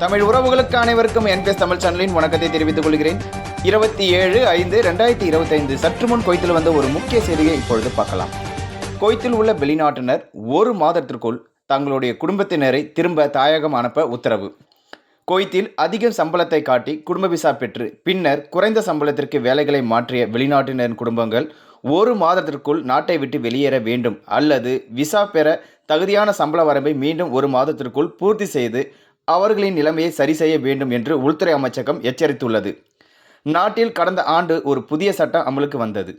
தமிழ் உறவுகளுக்கு அனைவருக்கும் என்பிஎஸ் தமிழ் சேனலின் வணக்கத்தை தெரிவித்துக் கொள்கிறேன். இருபத்தி ஏழு ஐந்து ரெண்டாயிரத்தி இருபத்தைந்து சற்று முன் கொய்த்தில் வந்த ஒரு முக்கிய செய்தியை இப்பொழுது பார்க்கலாம். கொய்த்தில் உள்ள வெளிநாட்டினர் ஒரு மாதத்திற்குள் தங்களுடைய குடும்பத்தினரை திரும்ப தாயகம் அனுப்ப உத்தரவு. குவைத்தில் அதிக சம்பளத்தை காட்டி குடும்ப விசா பெற்று பின்னர் குறைந்த சம்பளத்திற்கு வேலைகளை மாற்றிய வெளிநாட்டினரின் குடும்பங்கள் ஒரு மாதத்திற்குள் நாட்டை விட்டு வெளியேற வேண்டும். அல்லது விசா பெற தகுதியான சம்பள வரம்பை மீண்டும் ஒரு மாதத்திற்குள் பூர்த்தி செய்து அவர்களின் நிலைமையை சரி செய்ய வேண்டும் என்று உள்துறை அமைச்சகம் எச்சரித்துள்ளது. நாட்டில் கடந்த ஆண்டு ஒரு புதிய சட்டம் அமலுக்கு வந்தது.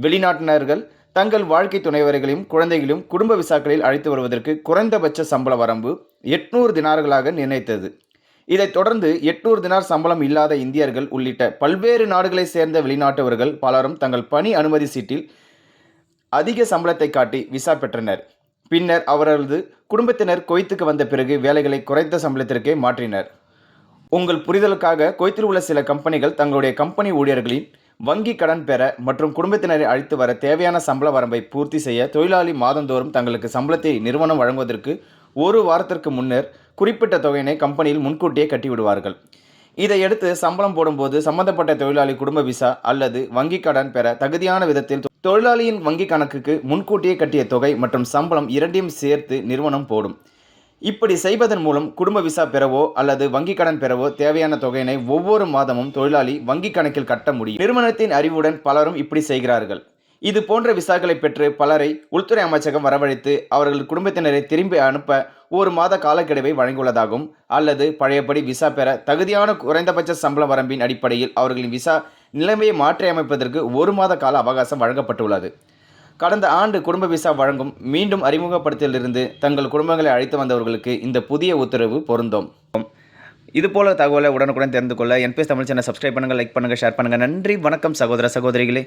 வெளிநாட்டினர்கள் தங்கள் வாழ்க்கை துணைவர்களையும் குழந்தைகளையும் குடும்ப விசாக்களில் அழைத்து வருவதற்கு குறைந்தபட்ச சம்பள வரம்பு எட்நூறு தினார்களாக நிர்ணயித்தது. இதைத் தொடர்ந்து எட்நூறு தினார் சம்பளம் இல்லாத இந்தியர்கள் உள்ளிட்ட பல்வேறு நாடுகளைச் சேர்ந்த வெளிநாட்டவர்கள் பலரும் தங்கள் பணி அனுமதி சீட்டில் அதிக சம்பளத்தை காட்டி விசா பெற்றனர். பின்னர் அவரது குடும்பத்தினர் கொய்த்துக்கு வந்த பிறகு வேலைகளை குறைந்த சம்பளத்திற்கே மாற்றினர். உங்கள் புரிதலுக்காக கொய்த்தில் உள்ள சில கம்பெனிகள் தங்களுடைய கம்பெனி ஊழியர்களின் வங்கி கடன் பெற மற்றும் குடும்பத்தினரை அழைத்து வர தேவையான சம்பள வரம்பை பூர்த்தி செய்ய தொழிலாளி மாதந்தோறும் தங்களுக்கு சம்பளத்தை நிறுவனம் வழங்குவதற்கு ஒரு வாரத்திற்கு முன்னர் குறிப்பிட்ட தொகையினை கம்பெனியில் முன்கூட்டியே கட்டிவிடுவார்கள். இதையடுத்து சம்பளம் போடும்போது சம்பந்தப்பட்ட தொழிலாளி குடும்ப விசா அல்லது வங்கி கடன் பெற தகுதியான விதத்தில் தொழிலாளியின் வங்கி கணக்குக்கு முன்கூட்டியே கட்டிய தொகை மற்றும் சம்பளம் இரண்டையும் சேர்த்து நிறுவனம் போடும். இப்படி செய்வதன் மூலம் குடும்ப விசா பெறவோ அல்லது வங்கி கடன் பெறவோ தேவையான தொகையினை ஒவ்வொரு மாதமும் தொழிலாளி வங்கி கணக்கில் கட்ட முடியும். நிறுவனத்தின் அறிவுடன் பலரும் இப்படி செய்கிறார்கள். இது போன்ற விசாக்களை பெற்று பலரை உள்துறை அமைச்சகம் வரவழைத்து அவர்கள் குடும்பத்தினரை திரும்பி அனுப்ப ஒரு மாத காலக்கெடுவை வழங்கியுள்ளதாகவும் அல்லது பழையபடி விசா பெற தகுதியான குறைந்தபட்ச சம்பள வரம்பின் அடிப்படையில் அவர்களின் விசா நிலைமையை மாற்றியமைப்பதற்கு ஒரு மாத கால அவகாசம் வழங்கப்பட்டுள்ளது. கடந்த ஆண்டு குடும்ப விசா வழங்கும் மீண்டும் அறிமுகப்படுத்தியிலிருந்து தங்கள் குடும்பங்களை அழைத்து வந்தவர்களுக்கு இந்த புதிய உத்தரவு பொருந்தும். இதுபோல தகவலை உடனுக்குடன் தெரிந்து கொள்ள என்பிஎஸ் தமிழ் சேனல். சப்ஸ்கிரைப் பண்ணுங்கள் லைக் பண்ணுங்கள் ஷேர் பண்ணுங்கள் நன்றி வணக்கம் சகோதர சகோதரிகளே.